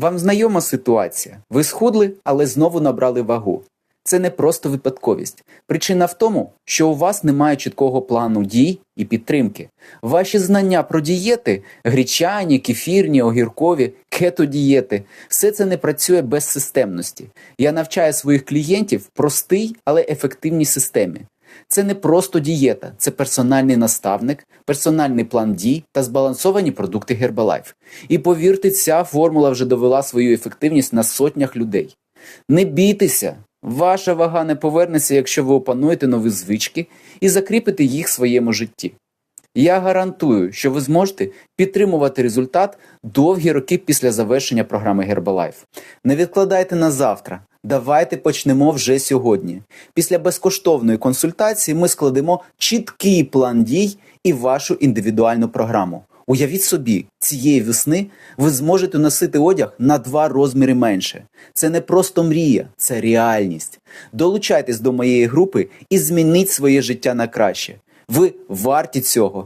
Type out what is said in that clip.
Вам знайома ситуація? Ви схудли, але знову набрали вагу. Це не просто випадковість. Причина в тому, що у вас немає чіткого плану дій і підтримки. Ваші знання про дієти гречані, кефірні, огіркові, кето-дієти – все це не працює без системності. Я навчаю своїх клієнтів простий, але ефективній системі. Це не просто дієта, це персональний наставник, персональний план дій та збалансовані продукти Herbalife. І повірте, ця формула вже довела свою ефективність на сотнях людей. Не бійтеся, ваша вага не повернеться, якщо ви опануєте нові звички і закріпите їх в своєму житті. Я гарантую, що ви зможете підтримувати результат довгі роки після завершення програми Herbalife. Не відкладайте на завтра. Давайте почнемо вже сьогодні. Після безкоштовної консультації ми складемо чіткий план дій і вашу індивідуальну програму. Уявіть собі, цієї весни ви зможете носити одяг на два розміри менше. Це не просто мрія, це реальність. Долучайтесь до моєї групи і змініть своє життя на краще. Ви варті цього.